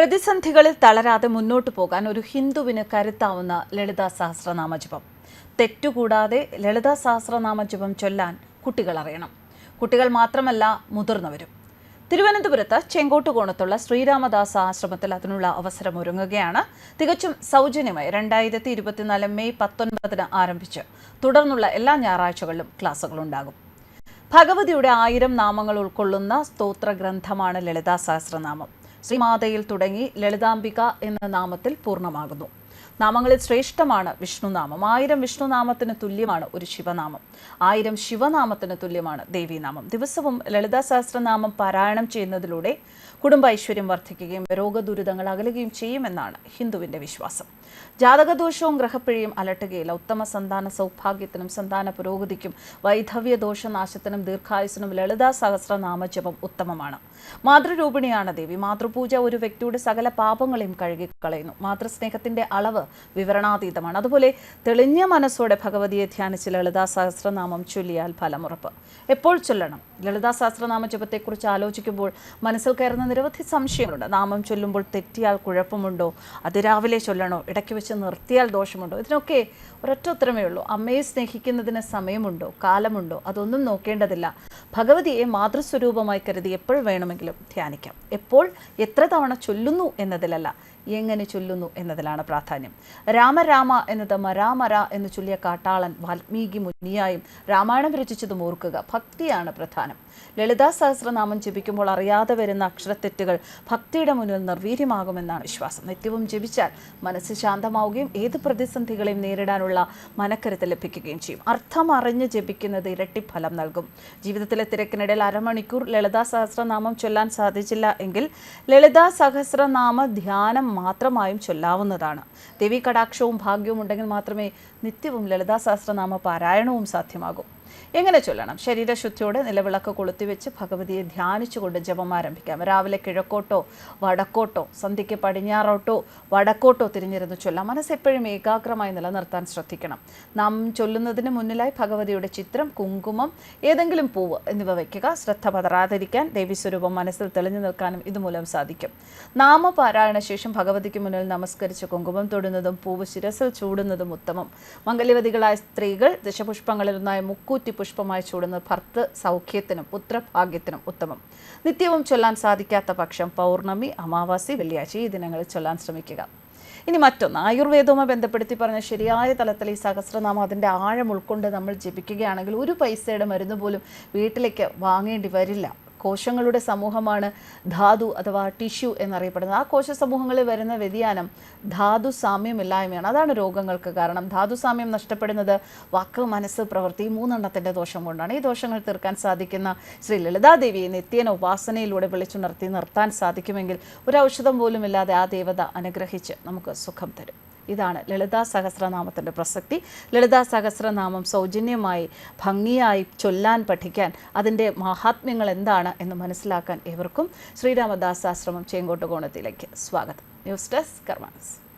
പ്രതിസന്ധികളിൽ തളരാതെ മുന്നോട്ടു പോകാൻ ഒരു ഹിന്ദുവിന് കരുത്താവുന്ന ലളിതാ സഹസ്രനാമ ജപം തെറ്റുകൂടാതെ ലളിതാ സഹസ്രനാമ ജപം ചൊല്ലാൻ കുട്ടികൾ അറിയണം. കുട്ടികൾ മാത്രമല്ല മുതിർന്നവരും. തിരുവനന്തപുരത്ത് ചെങ്കോട്ടുകോണത്തുള്ള ശ്രീരാമദാസ ആശ്രമത്തിൽ അതിനുള്ള അവസരം ഒരുങ്ങുകയാണ്. തികച്ചും സൗജന്യമായി രണ്ടായിരത്തി ഇരുപത്തിനാല് മെയ് പത്തൊൻപതിന് ആരംഭിച്ച് തുടർന്നുള്ള എല്ലാ ഞായറാഴ്ചകളിലും ക്ലാസുകളുണ്ടാകും ഭഗവതിയുടെ ആയിരം നാമങ്ങൾ ഉൾക്കൊള്ളുന്ന സ്തോത്ര ഗ്രന്ഥമാണ് ലളിതാ സഹസ്രനാമം. ശ്രീമാതയിൽ തുടങ്ങി ലളിതാംബിക എന്ന നാമത്തിൽ പൂർണമാകുന്നു. നാമങ്ങളിൽ ശ്രേഷ്ഠമാണ് വിഷ്ണുനാമം. ആയിരം വിഷ്ണുനാമത്തിന് തുല്യമാണ് ഒരു ശിവനാമം. ആയിരം ശിവനാമത്തിന് തുല്യമാണ് ദേവീനാമം. ദിവസവും ലളിതാ സഹസ്രനാമം പാരായണം ചെയ്യുന്നതിലൂടെ കുടുംബ ഐശ്വര്യം വർദ്ധിക്കുകയും രോഗദുരിതങ്ങൾ അകലുകയും ചെയ്യുമെന്നാണ് ഹിന്ദുവിന്റെ വിശ്വാസം. ജാതകദോഷവും ഗ്രഹപ്പിഴയും അലട്ടുകയില്ല. ഉത്തമ സന്താന സൗഭാഗ്യത്തിനും സന്താന പുരോഗതിക്കും വൈധവ്യ ദോഷനാശത്തിനും ദീർഘായുസിനും ലളിതാ സഹസ്രനാമ ജപം ഉത്തമമാണ്. മാതൃരൂപിണിയാണ് ദേവി. മാതൃപൂജ ഒരു വ്യക്തിയുടെ സകല പാപങ്ങളെയും കഴുകിക്കളയുന്നു. മാതൃസ്നേഹത്തിന്റെ അളവ് വിവരണാതീതമാണ്. അതുപോലെ തെളിഞ്ഞ മനസ്സോടെ ഭഗവതിയെ ധ്യാനിച്ച് ലളിതാ സഹസ്രനാമം ചൊല്ലിയാൽ ഫലമുറപ്പ്. എപ്പോൾ ചൊല്ലണം? ലളിതാ സഹസ്രനാമ ജപത്തെക്കുറിച്ച് ആലോചിക്കുമ്പോൾ മനസ്സിൽ കയറുന്ന നിരവധി സംശയങ്ങളുണ്ട്. നാമം ചൊല്ലുമ്പോൾ തെറ്റിയാൽ കുഴപ്പമുണ്ടോ? അതിരാവിലെ ചൊല്ലണോ? ഇടയ്ക്ക് വെച്ച് നിർത്തിയാൽ ദോഷമുണ്ടോ? ഇതിനൊക്കെ ഒരൊറ്റ ഉത്തരമേ ഉള്ളൂ. അമ്മയെ സ്നേഹിക്കുന്നതിന് സമയമുണ്ടോ? കാലമുണ്ടോ? അതൊന്നും നോക്കേണ്ടതില്ല. ഭഗവതിയെ മാതൃസ്വരൂപമായി കരുതി എപ്പോൾ വേണമെങ്കിലും ധ്യാനിക്കാം. എപ്പോൾ? എത്ര തവണ ചൊല്ലുന്നു എന്നതിലല്ല. എങ്ങനെ ചൊല്ലുന്നു എന്നതിലാണ് പ്രാധാന്യം. രാമരാമ എന്നത് മരാമര എന്ന് ചൊല്ലിയ കാട്ടാളൻ വാൽമീകി മുനിയായും രാമായണം രചിച്ചതും ഓർക്കുക. ഭക്തിയാണ് പ്രധാനം. ലളിതാ സഹസ്രനാമം ജപിക്കുമ്പോൾ അറിയാതെ വരുന്ന അക്ഷരത്തെറ്റുകൾ ഭക്തിയുടെ മുന്നിൽ നിർവീര്യമാകുമെന്നാണ് വിശ്വാസം. നിത്യവും ജപിച്ചാൽ മനസ്സ് ശാന്തമാവുകയും ഏത് പ്രതിസന്ധികളെയും നേരിടാനുള്ള മനക്കരുത്ത് ലഭിക്കുകയും ചെയ്യും. അർത്ഥം അറിഞ്ഞ് ജപിക്കുന്നത് ഇരട്ടി ഫലം നൽകും. ജീവിതത്തിലെ തിരക്കിനിടയിൽ അരമണിക്കൂർ ലളിതാ സഹസ്രനാമം ചൊല്ലാൻ സാധിച്ചില്ല എങ്കിൽ ലളിതാ സഹസ്രനാമ ധ്യാനം മാത്രമായും ചൊല്ലാവുന്നതാണ്. ദേവി കടാക്ഷവും ഭാഗ്യവും ഉണ്ടെങ്കിൽ മാത്രമേ നിത്യവും ലളിതാ സഹസ്രനാമ പാരായണവും സാധ്യമാകൂ. എങ്ങനെ ചൊല്ലണം? ശരീരശുദ്ധിയോടെ നിലവിളക്ക് കൊളുത്തിവെച്ച് ഭഗവതിയെ ധ്യാനിച്ചുകൊണ്ട് ജപം ആരംഭിക്കാം. രാവിലെ കിഴക്കോട്ടോ വടക്കോട്ടോ സന്ധ്യയ്ക്ക് പടിഞ്ഞാറോട്ടോ വടക്കോട്ടോ തിരിഞ്ഞിരുന്ന് ചൊല്ലാം. മനസ്സ് എപ്പോഴും ഏകാഗ്രമായി നിലനിർത്താൻ ശ്രദ്ധിക്കണം. നാം ചൊല്ലുന്നതിന് മുന്നിലായി ഭഗവതിയുടെ ചിത്രം കുങ്കുമം ഏതെങ്കിലും പൂവ് എന്നിവ വയ്ക്കുക. ശ്രദ്ധ പതറാതിരിക്കാൻ ദേവീസ്വരൂപം മനസ്സിൽ തെളിഞ്ഞു നിൽക്കാനും ഇതുമൂലം സാധിക്കും. നാമപാരായണ ശേഷം ഭഗവതിക്ക് മുന്നിൽ നമസ്കരിച്ച് കുങ്കുമം തൊടുന്നതും പൂവ് ശിരസിൽ ചൂടുന്നതും ഉത്തമം. മംഗല്യവതികളായ സ്ത്രീകൾ ദശപുഷ്പങ്ങളിലൊന്നായ മുക്കൂറ്റി പുഷ്പമായി ചൂടുന്ന ഭർത്ത് സൗഖ്യത്തിനും പുത്രഭാഗ്യത്തിനും ഉത്തമം. നിത്യവും ചൊല്ലാൻ സാധിക്കാത്ത പക്ഷം പൗർണമി അമാവാസി വെള്ളിയാഴ്ച ഈ ദിനങ്ങളിൽ ചൊല്ലാൻ ശ്രമിക്കുക. ഇനി മറ്റൊന്ന് ആയുർവേദവുമായി ബന്ധപ്പെടുത്തി പറഞ്ഞ ശരിയായ തലത്തിൽ ഈ സഹസ്രനാമം അതിന്റെ ആഴം ഉൾക്കൊണ്ട് നമ്മൾ ജപിക്കുകയാണെങ്കിൽ ഒരു പൈസയുടെ മരുന്ന് പോലും വീട്ടിലേക്ക് വാങ്ങേണ്ടി വരില്ല. കോശങ്ങളുടെ സമൂഹമാണ് ധാതു അഥവാ ടിഷ്യൂ എന്നറിയപ്പെടുന്നത്. ആ കോശ സമൂഹങ്ങളിൽ വരുന്ന വ്യതിയാനം ധാതു സാമ്യമില്ലായ്മയാണ്. അതാണ് രോഗങ്ങൾക്ക് കാരണം. ധാതു സാമ്യം നഷ്ടപ്പെടുന്നത് വാക്ക് മനസ്സ് പ്രവൃത്തി മൂന്നെണ്ണത്തിന്റെ ദോഷം കൊണ്ടാണ്. ഈ ദോഷങ്ങൾ തീർക്കാൻ സാധിക്കുന്ന ശ്രീ ലളിതാദേവിയെ നിത്യേന ഉപാസനയിലൂടെ വിളിച്ചുണർത്തി നിർത്താൻ സാധിക്കുമെങ്കിൽ ഒരു ഔഷധം പോലും ഇല്ലാതെ ആ ദേവത അനുഗ്രഹിച്ച് നമുക്ക് സുഖം തരും. ഇതാണ് ലളിതാ സഹസ്രനാമത്തിന്റെ പ്രസക്തി. ലളിതാ സഹസ്രനാമം സൗജന്യമായി ഭംഗിയായി ചൊല്ലാൻ പഠിക്കാൻ അതിന്റെ മഹാത്മ്യങ്ങൾ എന്താണ് എന്ന് മനസ്സിലാക്കാൻ ഏവർക്കും ശ്രീരാമദാസ് ആശ്രമം ചേങ്കോട്ടുകോണത്തിലേക്ക് സ്വാഗതം. News desk കർമാനസ്.